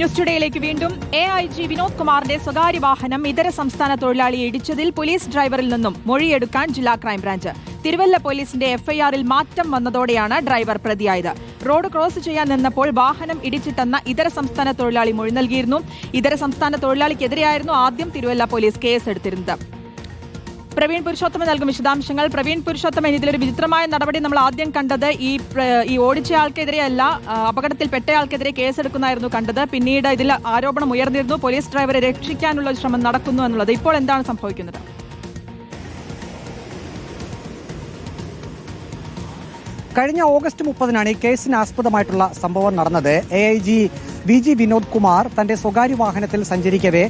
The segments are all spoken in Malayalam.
ന്യൂസ് ടുഡേയിലേക്ക് വീണ്ടും എ ഐ ജി വിനോദ് കുമാറിന്റെ സ്വകാര്യ വാഹനം ഇതര സംസ്ഥാന തൊഴിലാളിയെ ഇടിച്ചതിൽ പോലീസ് ഡ്രൈവറിൽ നിന്നും മൊഴിയെടുക്കാൻ ജില്ലാ ക്രൈംബ്രാഞ്ച്. തിരുവല്ല പോലീസിന്റെ എഫ്ഐആറിൽ മാറ്റം വന്നതോടെയാണ് ഡ്രൈവർ പ്രതിയായത്. റോഡ് ക്രോസ് ചെയ്യാൻ നിന്നപ്പോൾ വാഹനം ഇടിച്ചിട്ടെന്ന ഇതര സംസ്ഥാന തൊഴിലാളി മൊഴി നൽകിയിരുന്നു. ഇതര സംസ്ഥാന തൊഴിലാളിക്കെതിരെയായിരുന്നു ആദ്യം തിരുവല്ല പോലീസ് കേസെടുത്തിരുന്നത്. പ്രവീൺ പുരുഷോത്തമൻ നൽകും വിശദാംശങ്ങൾ. പ്രവീൺ പുരുഷോത്തമൻ ഇതിലൊരു വിചിത്രമായ നടപടി നമ്മൾ ആദ്യം കണ്ടത് ഈ ഈ ഓടിച്ച ആൾക്കെതിരെയല്ല ആ, അപകടത്തിൽപ്പെട്ടയാൾക്കെതിരെ കേസെടുക്കുന്നതായിരുന്നു കണ്ടത്. പിന്നീട് ഇതിൽ ആരോപണം ഉയർന്നിരുന്നു. പോലീസ് ഡ്രൈവറെ രക്ഷിക്കാനുള്ള ശ്രമം നടക്കുന്നു എന്നുള്ളത്. ഇപ്പോൾ എന്താണ് സംഭവിക്കുന്നത്? കഴിഞ്ഞ ഓഗസ്റ്റ് മുപ്പതിനാണ് ഈ കേസിന് ആസ്പദമായിട്ടുള്ള സംഭവം നടന്നത്. A I G V G Vinod Kumar തന്റെ സ്വകാര്യ വാഹനത്തിൽ സഞ്ചരിക്കവേ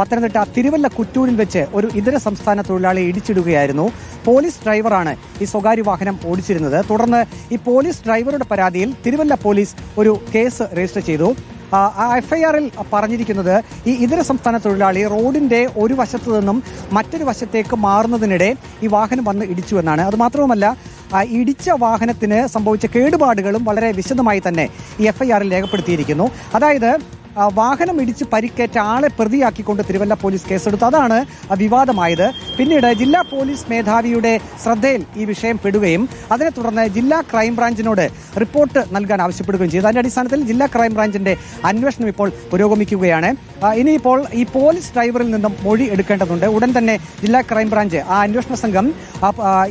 പത്തനംതിട്ട തിരുവല്ല കുറ്റൂരിൽ വെച്ച് ഒരു ഇതര സംസ്ഥാന തൊഴിലാളിയെ ഇടിച്ചിടുകയായിരുന്നു. പോലീസ് ഡ്രൈവറാണ് ഈ സ്വകാര്യ വാഹനം ഓടിച്ചിരുന്നത്. തുടർന്ന് ഈ പോലീസ് ഡ്രൈവറുടെ പരാതിയിൽ തിരുവല്ല പോലീസ് ഒരു കേസ് രജിസ്റ്റർ ചെയ്തു. എഫ്ഐആറിൽ എഫ് പറഞ്ഞിരിക്കുന്നത് ഈ ഇതര സംസ്ഥാന തൊഴിലാളി റോഡിന്റെ ഒരു വശത്തു നിന്നും മറ്റൊരു വശത്തേക്ക് മാറുന്നതിനിടെ ഈ വാഹനം വന്ന് ഇടിച്ചു എന്നാണ്. അത് മാത്രവുമല്ല ഇടിച്ച വാഹനത്തിന് സംഭവിച്ച കേടുപാടുകളും വളരെ വിശദമായി തന്നെ ഈ എഫ്ഐആറിൽ രേഖപ്പെടുത്തിയിരിക്കുന്നു. അതായത് വാഹനം ഇടിച്ച് പരിക്കേറ്റ ആളെ പ്രതിയാക്കിക്കൊണ്ട് തിരുവല്ല പോലീസ് കേസെടുത്തു. അതാണ് വിവാദമായത്. പിന്നീട് ജില്ലാ പോലീസ് മേധാവിയുടെ ശ്രദ്ധയിൽ ഈ വിഷയം പെടുകയും അതിനെ തുടർന്ന് ജില്ലാ ക്രൈംബ്രാഞ്ചിനോട് റിപ്പോർട്ട് നൽകാൻ ആവശ്യപ്പെടുകയും ചെയ്തു. അതിന്റെ അടിസ്ഥാനത്തിൽ ജില്ലാ ക്രൈംബ്രാഞ്ചിന്റെ അന്വേഷണം ഇപ്പോൾ പുരോഗമിക്കുകയാണ്. ഇനിയിപ്പോൾ ഈ പോലീസ് ഡ്രൈവറിൽ നിന്നും മൊഴി എടുക്കേണ്ടതുണ്ട്. ഉടൻ തന്നെ ജില്ലാ ക്രൈംബ്രാഞ്ച് ആ അന്വേഷണ സംഘം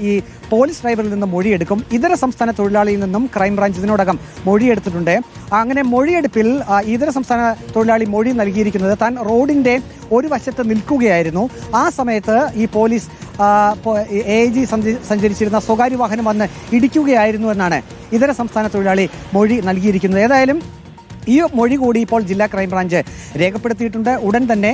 ഈ പോലീസ് ഡ്രൈവറിൽ നിന്നും മൊഴിയെടുക്കും. ഇതര സംസ്ഥാന തൊഴിലാളിയിൽ നിന്നും ക്രൈംബ്രാഞ്ച് ഇതിനോടകം മൊഴിയെടുത്തിട്ടുണ്ട് അങ്ങനെ മൊഴിയെടുപ്പിൽ ഇതര സംസ്ഥാന തൊഴിലാളി മൊഴി നൽകിയിരിക്കുന്നത്. താൻ റോഡിന്റെ ഒരു വശത്ത് നിൽക്കുകയായിരുന്നു. ആ സമയത്ത് ഈ പോലീസ് എ ജി സഞ്ചരിച്ചിരുന്ന സ്വകാര്യ വാഹനം വന്ന് ഇടിക്കുകയായിരുന്നു എന്നാണ് ഇതര സംസ്ഥാന തൊഴിലാളി മൊഴി നൽകിയിരിക്കുന്നത്. ഏതായാലും ഈ മൊഴി കൂടി ഇപ്പോൾ ജില്ലാ ക്രൈംബ്രാഞ്ച് രേഖപ്പെടുത്തിയിട്ടുണ്ട്. ഉടൻ തന്നെ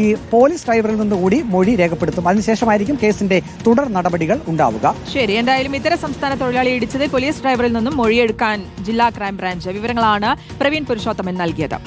ഈ പോലീസ് ഡ്രൈവറിൽ നിന്ന് കൂടി മൊഴി രേഖപ്പെടുത്തും. അതിനുശേഷമായിരിക്കും കേസിന്റെ തുടർ നടപടികൾ ഉണ്ടാവുക. ശരി എന്തായാലും ഇതര സംസ്ഥാന തൊഴിലാളി ഇടിച്ചത് പോലീസ് ഡ്രൈവറിൽ നിന്നും മൊഴിയെടുക്കാൻ ജില്ലാ ക്രൈംബ്രാഞ്ച്. വിവരങ്ങളാണ് പ്രവീൺ പുരുഷോത്തമൻ നൽകിയത്.